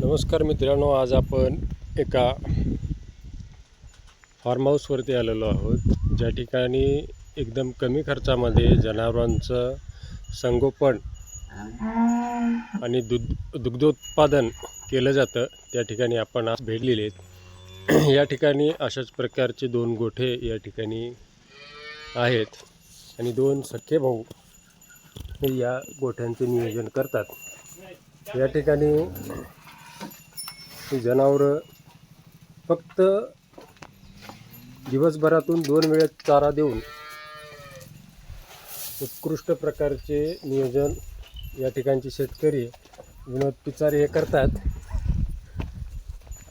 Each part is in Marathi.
नमस्कार मित्रांनो आज आपण एका फार्म हाऊसवरती आलेलो आहोत. ज्या ठिकाणी एकदम कमी खर्चामध्ये जनावरांचं संगोपन आणि दुध दुग्धोत्पादन केलं जातं त्या ठिकाणी आपण आज भेट दिली आहेत या ठिकाणी अशाच प्रकारचे दोन गोठे या ठिकाणी आहेत आणि दोन सख्खे भाऊ हे या गोठ्यांचे नियोजन करतात. या ठिकाणी ही जनावरं फक्त दिवसभरातून दोन वेळेस चारा देऊन उत्कृष्ट प्रकारचे नियोजन या ठिकाणचे शेतकरी विनोद पिचारे हे करतात.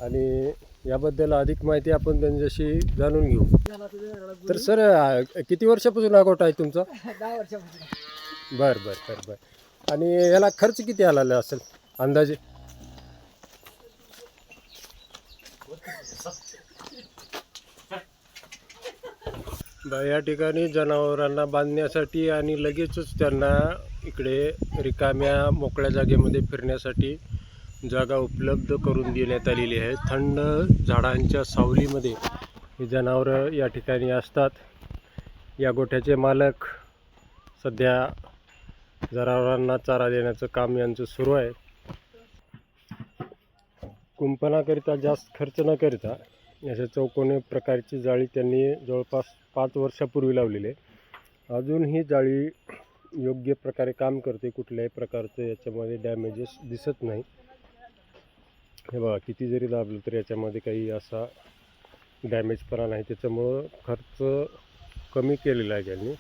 आणि याबद्दल अधिक माहिती आपण त्यांच्याशी जाणून घेऊ. तर सर किती वर्षापासून गोठा आहे तुमचा? दहा वर्षापासून. बरं बरं बरं बरं. आणि याला खर्च किती आलेला असेल अंदाजे? या ठिकाणी जनावरांना बांधण्यासाठी आणि लगेचच त्यांना इकडे रिकाम्या मोकळ्या जागेमध्ये फिरण्यासाठी जागा उपलब्ध करून देण्यात आलेली आहे. थंड झाडांच्या सावलीमध्ये ही जनावरं या ठिकाणी असतात. या गोठ्याचे मालक सध्या जनावरांना चारा देण्याचं काम यांचं सुरू आहे. कुंपणाकरिता जास्त खर्च न करता अशा चौकोनी प्रकारची जाळी त्यांनी जवळपास पाच वर्षापूर्वी लावलेली आहे. अजून ही जाळी योग्य प्रकारे काम करते कुठल्याही प्रकारचं याच्यामध्ये डॅमेजेस दिसत नाही. हे बघा किती जरी दाबलं तर याच्यामध्ये काही असा डॅमेजपणा नाही. त्याच्यामुळं खर्च कमी केलेला आहे त्यांनी.